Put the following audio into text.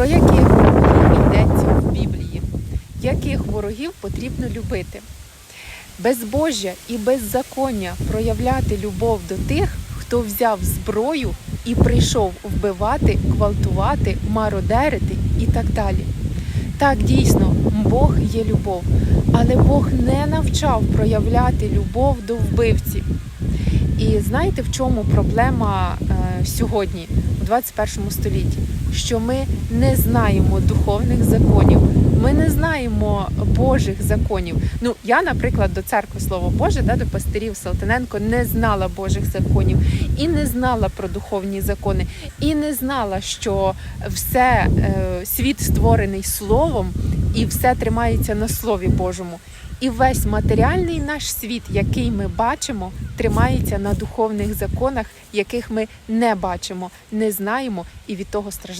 Про яких ворогів йдеться в Біблії? Яких ворогів потрібно любити? Безбожжя і беззаконня проявляти любов до тих, хто взяв зброю і прийшов вбивати, гвалтувати, мародерити і так далі. Так, дійсно, Бог є любов, але Бог не навчав проявляти любов до вбивців. І знаєте, в чому проблема е, сьогодні, у 21 столітті? Що ми не знаємо духовних законів, ми не знаємо Божих законів. Ну, я, наприклад, до церкви Слово Боже, да, до пастирів Салтаненко не знала Божих законів і не знала про духовні закони, і не знала, що все е, світ створений словом, і все тримається на Слові Божому. І весь матеріальний наш світ, який ми бачимо, тримається на духовних законах, яких ми не бачимо, не знаємо і від того страждаємо.